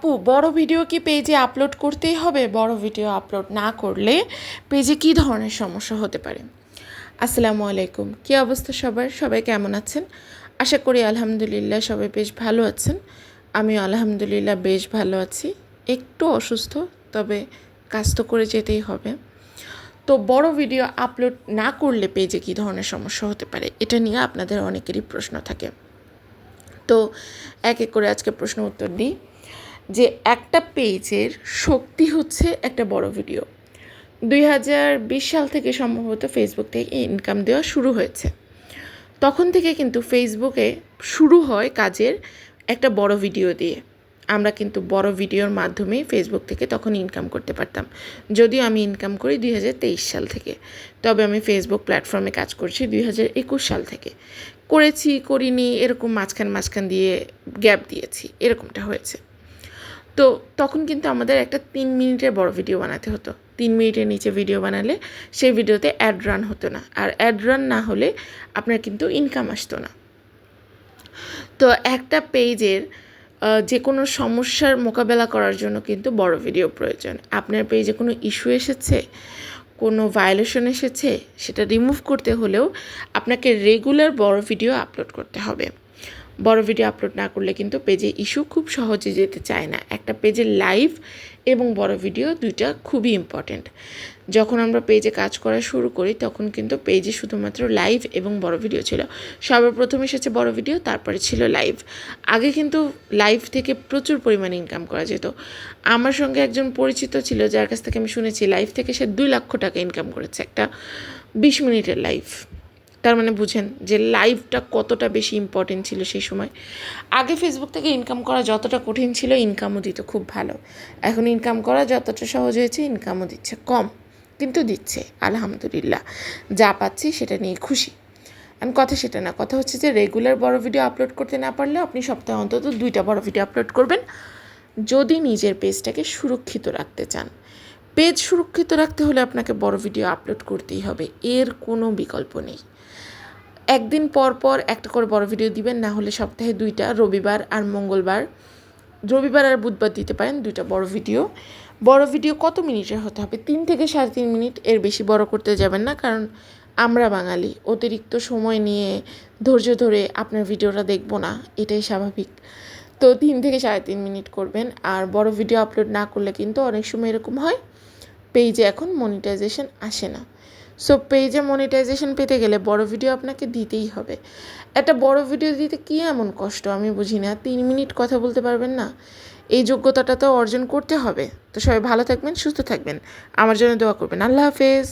আপু, বড় ভিডিও কি পেজে আপলোড করতেই হবে? বড় ভিডিও আপলোড না করলে পেজে কী ধরনের সমস্যা হতে পারে? আসসালামু আলাইকুম। কী অবস্থা সবার? সবাই কেমন আছেন? আশা করি আলহামদুলিল্লাহ সবাই বেশ ভালো আছেন। আমি আলহামদুলিল্লাহ বেশ ভালো আছি। একটু অসুস্থ, তবে কাজ তো করে যেতেই হবে। তো বড় ভিডিও আপলোড না করলে পেজে কী ধরনের সমস্যা হতে পারে? এটা নিয়ে আপনাদের অনেকেরই প্রশ্ন থাকে। তো এক এক করে আজকে প্রশ্ন উত্তর দিই। যে একটা পেজের শক্তি হচ্ছে একটা বড় ভিডিও। দুই হাজার বিশ সাল থেকে সম্ভবত ফেসবুক থেকে ইনকাম দেওয়া শুরু হয়েছে। তখন থেকে কিন্তু ফেসবুকে শুরু হয় কাজের একটা বড় ভিডিও দিয়ে। আমরা কিন্তু বড় ভিডিওর মাধ্যমে ফেসবুক থেকে তখন ইনকাম করতে পারতাম। যদিও আমি ইনকাম করি দুই হাজার তেইশ সাল থেকে। তবে আমি ফেসবুক প্ল্যাটফর্মে কাজ করছি দুই হাজার একুশ সাল থেকে। করেছি, করিনি, এরকম মাঝখান মাঝখান দিয়ে গ্যাপ দিয়েছি। এরকমটা হয়েছে। তো তখন কিন্তু আমাদের একটা তিন মিনিটের বড় ভিডিও বানাতে হতো। তিন মিনিটের নিচে ভিডিও বানালে সেই ভিডিওতে অ্যাড রান হতো না। আর অ্যাড রান না হলে আপনার কিন্তু ইনকাম আসতো না। তো একটা পেজের যে কোনো সমস্যার মোকাবেলা করার জন্য কিন্তু বড় ভিডিও প্রয়োজন। আপনার পেজে কোনো ইস্যু এসেছে? কোনো ভায়োলেশন এসেছে? সেটা রিমুভ করতে হলেও আপনাকে রেগুলার বড় ভিডিও আপলোড করতে হবে। বড় ভিডিও আপলোড না করলে কিন্তু পেজে ইস্যু খুব সহজে যেতে চায় না। একটা পেজের লাইভ এবং বড় ভিডিও দুইটা খুবই ইম্পর্ট্যান্ট যখন আমরা পেজে কাজ করা শুরু করি, তখন কিন্তু পেজে শুধুমাত্র লাইভ এবং বড় ভিডিও ছিল। সর্বপ্রথম এসেছে বড় ভিডিও তারপরে ছিল লাইভ আগে কিন্তু লাইভ থেকে প্রচুর পরিমাণে ইনকাম করা যেত। আমার সঙ্গে একজন পরিচিত ছিল, যার কাছ থেকে আমি শুনেছি লাইভ থেকে সে দুই লক্ষ টাকা ইনকাম করেছে একটা বিশ মিনিটের লাইভ তার মানে বুঝেন যে লাইভটা কতটা বেশি ইম্পর্টেন্ট ছিল সেই সময়। আগে ফেসবুক থেকে ইনকাম করা যতটা কঠিন ছিল ইনকামও দিত খুব ভালো। এখন ইনকাম করা যতটা সহজ হয়েছে ইনকামও দিচ্ছে কম, কিন্তু দিচ্ছে, আলহামদুলিল্লাহ। যা পাচ্ছি সেটা নিয়ে খুশি। আমি কথা সেটা না, কথা হচ্ছে যে রেগুলার বড় ভিডিও আপলোড করতে না পারলেও আপনি সপ্তাহে অন্তত দুইটা বড় ভিডিও আপলোড করবেন। যদি নিজের পেজটাকে সুরক্ষিত রাখতে চান। পেজ সুরক্ষিত রাখতে হলে আপনাকে বড় ভিডিও আপলোড করতেই হবে। এর কোনো বিকল্প নেই। একদিন পর পর একটা করে বড় ভিডিও দিবেন, না হলে সপ্তাহে দুইটা, রবিবার আর মঙ্গলবার। রবিবার আর বুধবার দিতে পারেন দুইটা বড় ভিডিও। বড় ভিডিও কত মিনিটের হতে হবে? তিন থেকে সাড়ে তিন মিনিট এর বেশি বড় করতে যাবেন না, কারণ আমরা বাঙালি। অতিরিক্ত সময় নিয়ে ধৈর্য ধরে আপনার ভিডিওটা দেখব না, এটাই স্বাভাবিক। তো তিন থেকে সাড়ে তিন মিনিট করবেন, আর বড় ভিডিও আপলোড না করলে কিন্তু অনেক সময় এরকম হয়। পেজে এখন মনিটাইজেশন আসে না। সো পেজে মনিটাইজেশন পেতে গেলে বড় ভিডিও আপনাকে দিতেই হবে। একটা বড় ভিডিও দিতে কী এমন কষ্ট? আমি বুঝি না। তিন মিনিট কথা বলতে পারবেন না? এই যোগ্যতাটা তো অর্জন করতে হবে। তো সবাই ভালো থাকবেন, সুস্থ থাকবেন। আমার জন্য দোয়া করবেন। আল্লাহ হাফেজ।